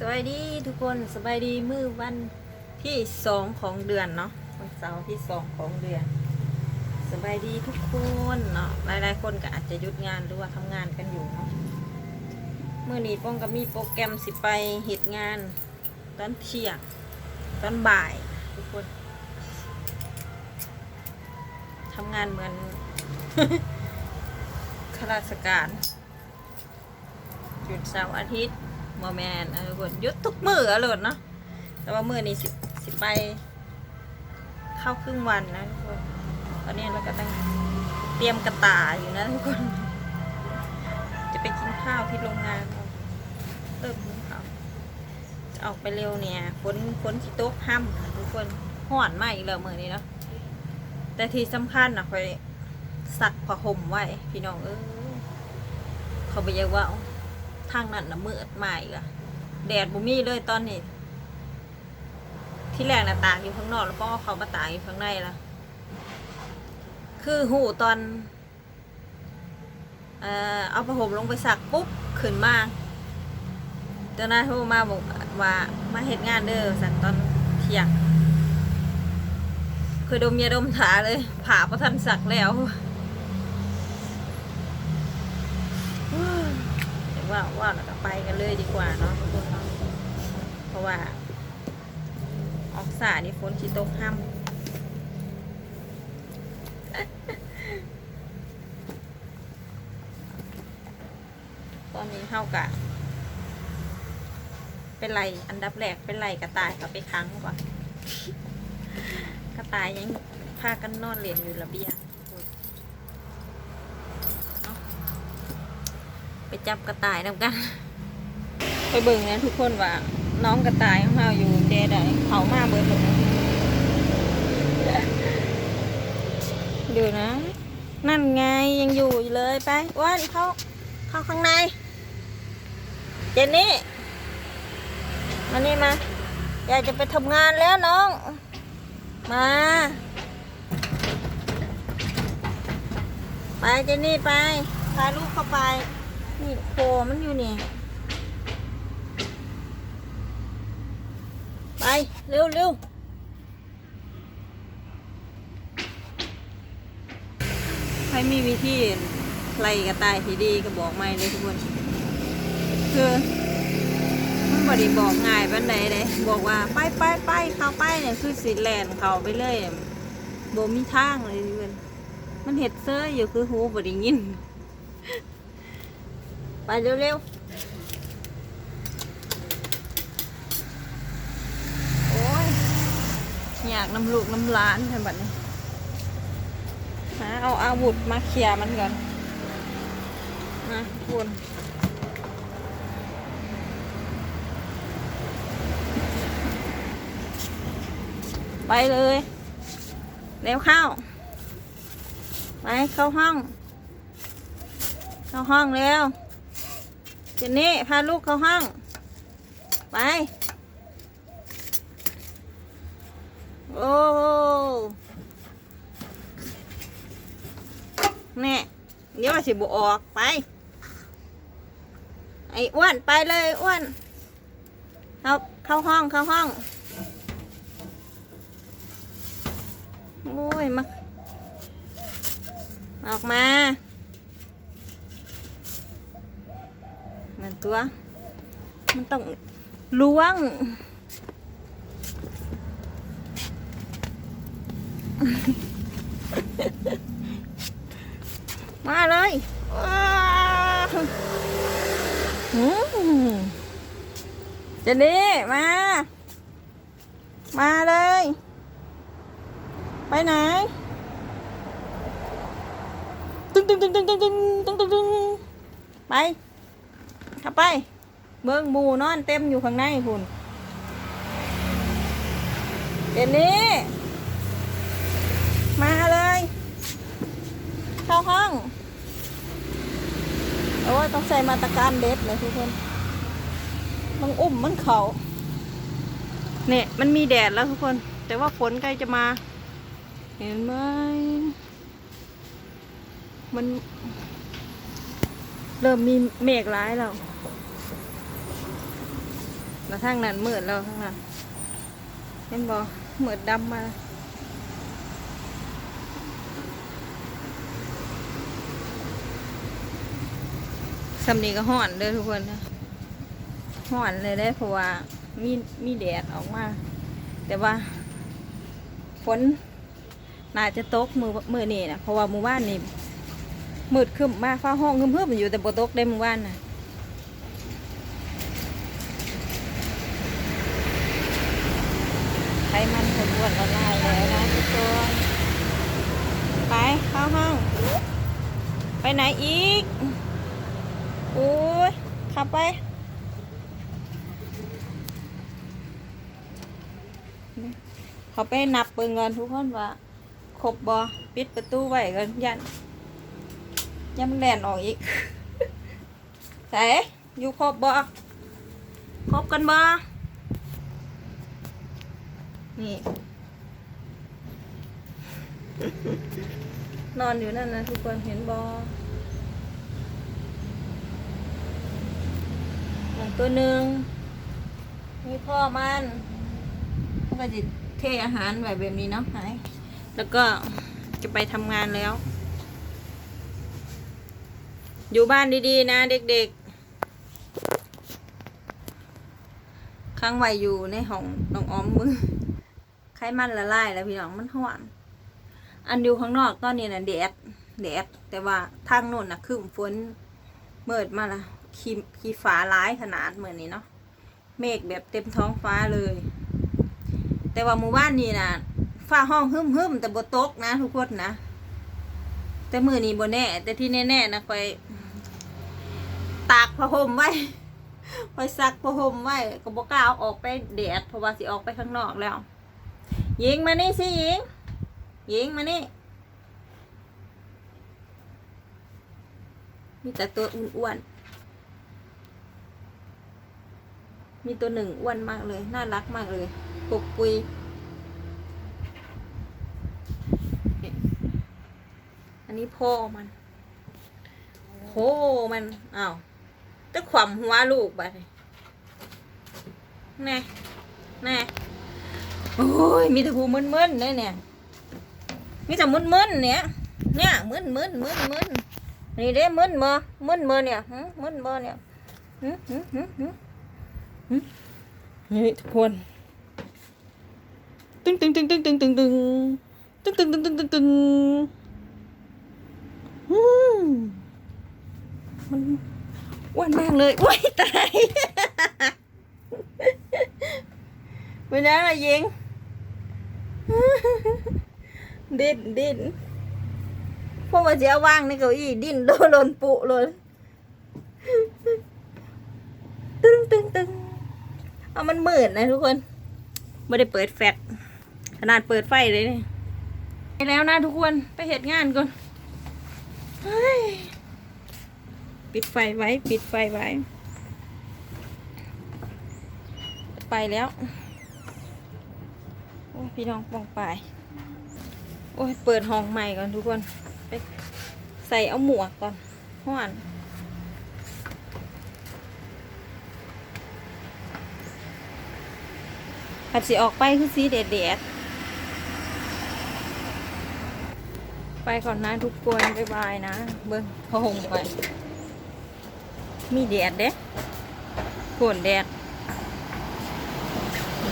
สวัสดีทุกคนสบายดีมือวันที่สองของเดือนเนาะวันเสาร์ที่สองของเดือนสบายดีทุกคนเนาะหลายๆคนก็อาจจะหยุดงานหรือว่าทำงานกันอยู่เนาะเมื่อนี้ป้องก็มีโปรแกรมสิไปเหตุงานตอนเที่ยงตอนบ่ายทุกคนทำงานเหมือนข้าราชการหยุดเสาร์อาทิตย์ มอแมนเออคนยุดทุกมืออะโหลดเนาะแต่ว่ามือนี้สิสิไป เข้าครึ่งวันนะทุกคนตอนนี้เราก็ต้องเตรียมกระต่ายอยู่นะทุกคน จะไปกินข้าวที่โรงงานเนาเติมกินข้าวจะออกไปเร็วเนี่ยฝนฝนสิตกห้ำค่ะทุกคนห่อนมากอีกแล้วมือนี้เนาะแต่ที่สำคัญนะคอยสักผ้าห่มไว้พี่น้องเออเขาไปเยาว่า ทางนั้นนะมืดใหม่ละแดดบุมีเลยตอนนี้ ที่แรกนะตากอยู่ข้างนอกแล้วก็เอเขามาตากอยู่ข้างในละคือหูตอนเอ่อเอาผ้าห่มลงไปสักปุ๊บขึ้นมาเจ้านายโทรมาบอกว่ามาเหตุงานเด้อสันตอนเที่ยงคือดมเมียดมถาเลยผ่าประทันสักแล้ว เดี๋ย ว่าว่าเราก็ไปกันเลยดีกว่าเนาะทุกคนเนาะเพราะว่า ออกสานี่ฝนชิตกห้ำตอนนี้เท่ากับเป็นไรอันดับแรกเป็นไรกระต่ายกับไปค้างก่อนกระต่ายยังพากันนอนเรียนอยู่ระเบียง ไปจับกระต่ายนำกัน ไปเบิ่งนะทุกคนว่า น้องกระต่ายของเราอยู่เดใดเขามาเบิดเลยนะดูนะ นั่นไงยังอยู่เลยไปอ้วนเข้าเข้าข้างใน เจนนี่มานี่มาอยากจะไปทำงานแล้วน้อง มาไปเจนนี่ไปพาลูกเข้าไป นี่โคมันอยู่นี่ ไป เร็วเร็วใครมีวิธีไล่กระต่ายที่ดีก็บอกไม่เลยทุกคน คือมันบอดีบอกง่ายปันใดเลยบอกว่าไปไปไปเข้าไปเนี่ยคือสิแลนเขาไปเลยโบมีทางเลยทุกคนมันเห็ดเซ้ยอยู่คือหูบอดียิน ไปเร็วๆ โอ้ยอยากน้ำลูกน้ำล้านใช่แบบนี้หาเอาอาวุธมาเคลียร์มันก่อนนะคุณไปเลย เร็วเข้า ไปเข้าห้อง เข้าห้องเร็ว เจนนี่พาลูกเข้าห้อง ไป โอ้แน่เดี๋ยวว่าสิบุออกไป ไอ้อ้วนไปเลยอ้วน เข้าเข้าห้องเข้าห้องโอ้ยมาออกมา นั่น ตัว มันต้องล้วง มาเลยว้าวอืมเจนนี่มา มาเลย ไปไหนตึงตึงตึงตึงตึงตึงตึงตึงตึงไป เข้าไป เบิ้งหมูนอนเต็มอยู่ข้างในคุณเจนนี่มาเลย เข้าห้อง โอ้ยต้องใส่มาตรการเด็ดเลยทุกคนต้องอุ้มมันเขาเนี่ยมันมีแดดแล้วทุกคน แต่ว่าฝนใกล้จะมา เห็นไหมมัน เริ่มมีเมฆร้ายแล้ว แล้วทางนั้นมืดแล้วทางนั้นเห็นบ่มืดดำมาสำนีก็ห่อนเด้อทุกคนนะห่อนเลยได้เพราะว่ามีมีแดดออกมา แต่ว่าฝนน่าจะตกมือมือนี่นะเพราะว่ามือว่านนี่มืดขึ้นมาฟ้าห้องคึมๆอยู่แต่บ่ตกได้มือว่านนะ ไขมันผลวนละลายแล้วนะทุกคนไปเข้าห้อง ไปไหนอีกโอ้ยขับไปเขาไปนับเปิงเงินทุกคนว่าครบบอปิดประตูไว้กันยันยันมันแลนออกอีกใส่อยู่ครบบอครบกันบอ นี่ นอนอยู่นั่นนะทุกคนเห็นบอหนึ่งตัวหนึ่งมีพ่อมันมันก็จะเทอาหารไว้แบบนี้เนาะหายแล้วก็จะไปทำงานแล้ว อยู่บ้านดีๆ นะเด็กๆค้างไว้อยู่ในห้องน้องอ้อมมือ ไขมันละลายแล้วพี่น้องมันห่อนอันอยู่ข้างนอกตอนนี้นะแดดแดดแต่ว่าทางโน่นนะคืมฝนเมิดมาละขีขีฟ้าร้ายขนาดเหมือนนี้เนาะเมฆแบบเต็มท้องฟ้าเลย แต่ว่าหมู่บ้านนี้นะฟ้าห้องหึมหึมแต่บตกนะทุกคนนะแต่มือนี้บนแน่ แต่ที่แน่ๆนะคอยตากผ้าห่มไว้คอยซักผ้าห่มไว้ก็บอกกล้าอาออกไปแดดเพราะว่าสิออกไปข้างนอกแล้ว ยิงมานี่สิยิงยิงมานี่ มีแต่ตัวอ้วนๆ มีตัวหนึ่งอ้วนมากเลย น่ารักมากเลยปุกปุยอันนี้พ่อมันโหมันอ้าวจะขวำหัวลูกไปแน่แน่ โอ้ยมีแต่หูมึนๆเลยเนี่ย มีแต่มึนๆเนี่ย เนี่ยมึนมึนมึนมึนนี่เด้มึนเมามึนเมาเนี่ยมึนเมาเนี่ยนี่ทุกคนตึงตึงตึงตึงตึงตึงตึงตึงตึงตึงตึงตึงตึงมมันอ้วนมากเลยโอ้ยตายเป็นยังไงยิง ดิ้นดิ้นพวกมันจะเอาวางในเก้าอี้ดิ้นโดนโดนปุเลยตึงตึงตึงเอามันมืดนะทุกคนไม่ได้เปิดแฟลชขนาดเปิดไฟเลยนี่ไปแล้วนะทุกคนไปเหตุงานก่อนปิดไฟไว้ ปิดไฟไว้ ไปแล้ว อ้พี่น้องปองไปายโอ้ยเปิดห้องใหม่ก่อนทุกคนไปใส่เอาหมวกก่อนห้อนผัดสีออกไปคือสีแดดแดดๆไปก่อนนะทุกคนบ๊ายบายนะ เบิ้งพอหงไปมีแดดเด้ฝนแดด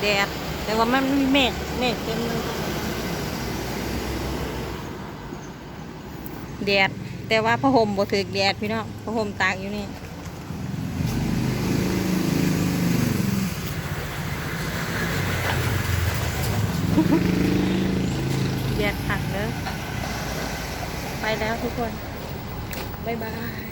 แดด แต่ว่ามันมีเมฆเมฆเต็มเลยแดดแต่ว่าผ้าห่มบ่ถือแดดพี่น้องผ้าห่มตากอยู่นี่แดดขังเด้อไปแล้วทุกคน บ๊ายบาย